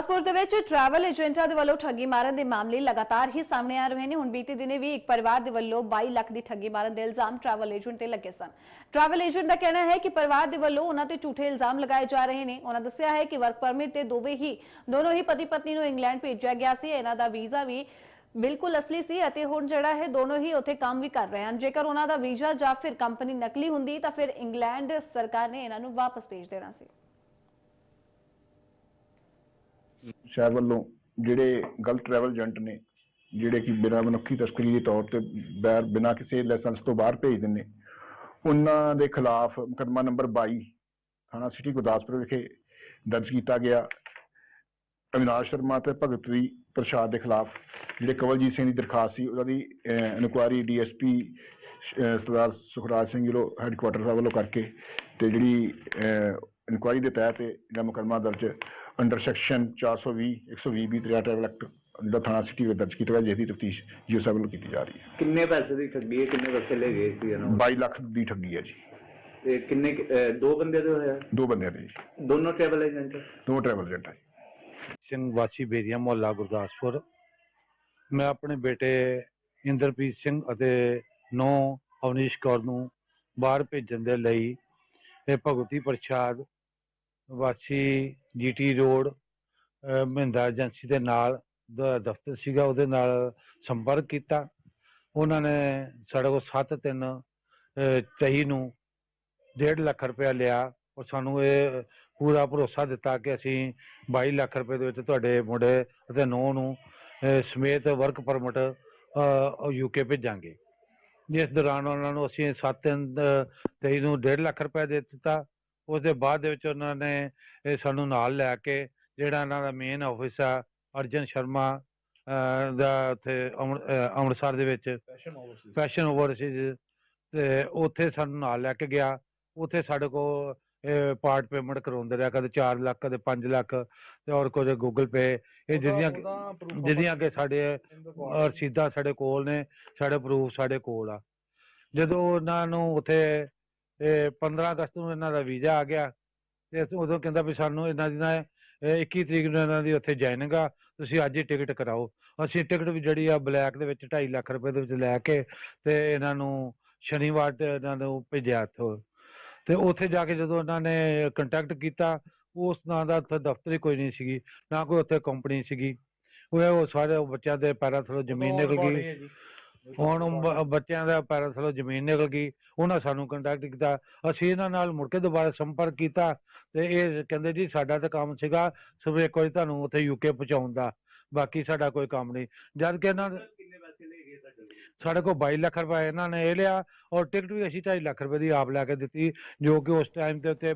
ਗੁਰਦਾਸਪੁਰ ਦੇ ਵਿੱਚ ਟਰੈਵਲ ਏਜੰਟਾਂ ਦੇ ਵੱਲੋਂ ਠੱਗੀ ਮਾਰਨ ਦੇ ਮਾਮਲੇ ਲਗਾਤਾਰ ਹੀ ਸਾਹਮਣੇ ਆ ਰਹੇ ਨੇ। ਹੁਣ ਬੀਤੇ ਦਿਨੇ ਵੀ ਇੱਕ ਪਰਿਵਾਰ ਦੇ ਵੱਲੋਂ 22 ਲੱਖ ਦੀ ਠੱਗੀ ਮਾਰਨ ਦੇ ਇਲਜ਼ਾਮ ਟਰੈਵਲ ਏਜੰਟ ਤੇ ਲੱਗੇ ਸਨ। ਟਰੈਵਲ ਏਜੰਟ ਦਾ ਕਹਿਣਾ ਹੈ ਕਿ ਪਰਿਵਾਰ ਦੇ ਵੱਲੋਂ ਉਹਨਾਂ ਤੇ ਝੂਠੇ ਇਲਜ਼ਾਮ ਲਗਾਏ ਜਾ ਰਹੇ ਨੇ। ਉਹਨਾਂ ਦੱਸਿਆ ਹੈ ਕਿ ਵਰਕ ਪਰਮਿਟ ਤੇ ਦੋਵੇਂ ਹੀ, ਦੋਨੋਂ ਹੀ ਪਤੀ ਪਤਨੀ ਨੂੰ ਇੰਗਲੈਂਡ ਭੇਜਿਆ ਗਿਆ ਸੀ। ਇਹਨਾਂ ਦਾ ਵੀਜ਼ਾ ਵੀ ਬਿਲਕੁਲ ਅਸਲੀ ਸੀ ਅਤੇ ਹੁਣ ਜਿਹੜਾ ਹੈ ਦੋਨੋਂ ਹੀ ਉੱਥੇ ਕੰਮ ਵੀ ਕਰ ਰਹੇ ਹਨ। ਜੇਕਰ ਉਹਨਾਂ ਦਾ ਵੀਜ਼ਾ ਜਾਂ ਫਿਰ ਕੰਪਨੀ ਨਕਲੀ ਹੁੰਦੀ ਤਾਂ ਫਿਰ ਇੰਗਲੈਂਡ ਸਰਕਾਰ ਨੇ ਇਹਨਾਂ ਨੂੰ ਵਾਪਸ ਭੇਜ ਦੇਣਾ ਸੀ। ਸ਼ਹਿਰ ਵੱਲੋਂ ਜਿਹੜੇ ਗਲਤ ਟਰੈਵਲ ਏਜੰਟ ਨੇ, ਜਿਹੜੇ ਕਿ ਬਿਨਾਂ ਮਨੁੱਖੀ ਤਸਕਰੀ ਦੇ ਤੌਰ ਤੇ ਬੈਰ ਬਿਨਾਂ ਕਿਸੇ ਲਾਇਸੈਂਸ ਤੋਂ ਬਾਹਰ ਭੇਜ ਦਿੰਦੇ, ਉਹਨਾਂ ਦੇ ਖਿਲਾਫ ਮੁਕੱਦਮਾ ਨੰਬਰ 22 ਥਾਣਾ ਸਿਟੀ ਗੁਰਦਾਸਪੁਰ ਵਿਖੇ ਦਰਜ ਕੀਤਾ ਗਿਆ। ਅਵਿਨਾਸ਼ ਸ਼ਰਮਾ ਤੇ ਭਗਤਵੀ ਪ੍ਰਸ਼ਾਦ ਦੇ ਖਿਲਾਫ, ਜਿਹੜੇ ਕਵਲਜੀਤ ਸਿੰਘ ਦੀ ਦਰਖਾਸਤ ਸੀ, ਉਹਨਾਂ ਉਹਦੀ inquiry DSP Sardar Sukhraj Singh ji headquarter ਸਾਹਿਬ ਵੱਲੋਂ ਕਰਕੇ ਤੇ ਜਿਹੜੀ ਇਨਕੁਆਰੀ ਦੇ ਤਹਿਤ ਇਹ ਜਿਹੜਾ ਮੁਕੱਦਮਾ ਦਰਜ ਅੰਡਰ ਸੈਕਸ਼ਨ 420 120 ਬੀ ਤ੍ਰਿਆ ਟ੍ਰੈਵਲ ਐਕਟ ਜਿਹੜਾ ਥਾਣਾ ਸਿਟੀ ਵਿੱਚ ਦਰਜ ਕੀਤਾ ਗਿਆ ਜਿਸ ਦੀ ਤਫਤੀਸ਼ ਜੀਓ ਸਾਹਿਬ ਵੱਲੋਂ ਕੀਤੀ ਜਾ ਰਹੀ ਹੈ। ਕਿੰਨੇ ਪੈਸੇ ਦੀ ਠੱਗੀ ਹੈ? ਕਿੰਨੇ ਪੈਸੇ ਲੈ ਗਏ ਸੀ ਇਹਨਾਂ ਨੂੰ? 22 ਲੱਖ ਦੀ ਠੱਗੀ ਹੈ ਜੀ। ਤੇ ਕਿੰਨੇ ਅਹ ਦੋ ਬੰਦੇ ਦੇ ਹੋਇਆ? ਦੋ ਬੰਦਿਆਂ ਦੇ ਜੀ। ਦੋਨੋਂ ਟਰੈਵਲ ਏਜੰਟ ਦੋ ਟਰੈਵਲ ਏਜੰਟ ਹੈ ਜੀ। ਸਿੰਘ ਵਾਸੀ ਬੇਰੀਆ ਮੁਹੱਲਾ ਗੁਰਦਾਸਪੁਰ। ਮੈਂ ਆਪਣੇ ਬੇਟੇ ਇੰਦਰਪ੍ਰੀਤ ਸਿੰਘ ਅਤੇ ਨੌ ਅਵਨੀਸ਼ ਕੌਰ ਨੂੰ ਬਾਹਰ ਭੇਜਣ ਦੇ ਲਈ ਇਹ ਭਗਵਤੀ ਪ੍ਰਸ਼ਾਦ ਵਾਸੀ ਜੀਟੀ ਰੋਡ ਮਹਿੰਦਾ ਏਜੰਸੀ ਦੇ ਨਾਲ ਦ- ਦਫ਼ਤਰ ਸੀਗਾ, ਉਹਦੇ ਨਾਲ ਸੰਪਰਕ ਕੀਤਾ। ਉਹਨਾਂ ਨੇ ਸਾਡੇ ਕੋਲ 7 3 23 ਨੂੰ 1.5 ਲੱਖ ਰੁਪਇਆ ਲਿਆ। ਔਰ ਸਾਨੂੰ ਇਹ ਪੂਰਾ ਭਰੋਸਾ ਦਿੱਤਾ ਕਿ ਅਸੀਂ 22 ਲੱਖ ਰੁਪਏ ਦੇ ਵਿੱਚ ਤੁਹਾਡੇ ਮੁੰਡੇ ਅਤੇ ਨੂੰਹ ਨੂੰ ਸਮੇਤ ਵਰਕ ਪਰਮਿਟ ਯੂਕੇ ਭੇਜਾਂਗੇ। ਜਿਸ ਦੌਰਾਨ ਉਹਨਾਂ ਨੂੰ ਅਸੀਂ 7 23 ਨੂੰ 1.5 ਲੱਖ ਰੁਪਏ ਦੇ ਦਿੱਤਾ। ਉਸ ਦੇ ਬਾਅਦ ਦੇ ਵਿੱਚ ਉਹਨਾਂ ਨੇ ਇਹ ਸਾਨੂੰ ਨਾਲ ਲੈ ਕੇ ਜਿਹੜਾ ਇਹਨਾਂ ਦਾ ਮੇਨ ਆਫਿਸ ਆ ਅਰਜਨ ਸ਼ਰਮਾ ਦਾ ਉੱਥੇ ਅੰਮ੍ਰਿਤਸਰ ਦੇ ਵਿੱਚ ਫੈਸ਼ਨ ਓਵਰਸੀਜ਼ ਤੇ ਉੱਥੇ ਸਾਨੂੰ ਨਾਲ ਲੈ ਕੇ ਗਿਆ। ਉੱਥੇ ਸਾਡੇ ਕੋਲ ਪਾਰਟ ਪੇਮੈਂਟ ਕਰਾਉਂਦੇ ਰਿਹਾ ਕਦੇ 4 ਲੱਖ ਕਦੇ 5 ਲੱਖ ਤੇ ਔਰ ਕੁਝ ਗੂਗਲ ਪੇ ਇਹ ਜਿਹਦੀਆਂ ਜਿਹਦੀਆਂ ਕਿ ਸਾਡੇ ਰਸੀਦਾਂ ਸਾਡੇ ਕੋਲ ਨੇ ਸਾਡੇ ਪ੍ਰੂਫ ਸਾਡੇ ਕੋਲ ਆ। ਜਦੋਂ ਉਹਨਾਂ ਨੂੰ ਉੱਥੇ ਇਹ 15 ਅਗਸਤ ਨੂੰ ਇਹਨਾਂ ਦਾ ਵੀਜ਼ਾ ਆ ਗਿਆ ਤੇ ਉਦੋਂ ਕਹਿੰਦਾ ਵੀ ਸਾਨੂੰ ਇਹਨਾਂ ਦੀ ਨਾ ਇਹ 21 ਤਰੀਕ ਨੂੰ ਇਹਨਾਂ ਦੀ ਉੱਥੇ ਜਾਇਨਿੰਗ ਆ ਤੁਸੀਂ ਅੱਜ ਹੀ ਟਿਕਟ ਕਰਾਓ। ਅਸੀਂ ਟਿਕਟ ਵੀ ਜਿਹੜੀ ਆ ਬਲੈਕ ਦੇ ਵਿੱਚ 2.5 ਲੱਖ ਰੁਪਏ ਦੇ ਵਿੱਚ ਲੈ ਕੇ ਤੇ ਇਹਨਾਂ ਨੂੰ ਸ਼ਨੀਵਾਰ ਤੇ ਇਹਨਾਂ ਨੂੰ ਭੇਜਿਆ ਇੱਥੋਂ ਤੇ ਉੱਥੇ ਜਾ ਕੇ ਜਦੋਂ ਉਹਨਾਂ ਨੇ ਕੰਟੈਕਟ ਕੀਤਾ ਉਸ ਨਾਂ ਦਾ ਉੱਥੇ ਦਫ਼ਤਰ ਹੀ ਕੋਈ ਨਹੀਂ ਸੀਗੀ ਨਾ ਕੋਈ ਉੱਥੇ ਕੰਪਨੀ ਸੀਗੀ। ਉਹ ਸਾਰੇ ਬੱਚਿਆਂ ਦੇ ਪੈਰਾਂ ਥੱਲੋਂ ਜ਼ਮੀਨ ਨਿਕਲ ਗਈ। ਹੁਣ ਉਹ ਬ- ਬੱਚਿਆਂ ਦਾ ਪੈਰਾਂ ਥੱਲੋਂ ਜ਼ਮੀਨ ਨਿਕਲ ਗਈ ਉਹਨਾਂ ਸਾਨੂੰ ਕੰਟੈਕਟ ਕੀਤਾ ਅਸੀਂ ਇਹਨਾਂ ਨਾਲ ਮੁੜ ਕੇ ਦੁਬਾਰਾ ਸੰਪਰਕ ਕੀਤਾ ਤੇ ਇਹ ਕਹਿੰਦੇ ਜੀ ਸਾਡਾ ਤਾਂ ਕੰਮ ਸੀਗਾ ਇੱਕ ਵਾਰੀ ਤੁਹਾਨੂੰ ਉੱਥੇ ਯੂਕੇ ਪਹੁੰਚਾਉਣ ਦਾ ਬਾਕੀ ਸਾਡਾ ਕੋਈ ਕੰਮ ਨਹੀਂ ਜਦ ਕਿ ਇਹਨਾਂ ਦੇ- ਕਿੰਨੇ ਪੈਸੇ ਲੈ ਗਏ ਤੁਹਾਡੇ ਕੋਲ? ਸਾਡੇ ਕੋਲ 22 ਲੱਖ ਰੁਪਏ ਇਹਨਾਂ ਨੇ ਇਹ ਲਿਆ ਔਰ ਟਿਕਟ ਵੀ ਅਸੀਂ 2.5 ਲੱਖ ਰੁਪਏ ਦੀ ਆਪ ਲੈ ਕੇ ਦਿੱਤੀ ਜੋ ਕਿ ਉਸ ਟਾਈਮ ਦੇ ਉੱਤੇ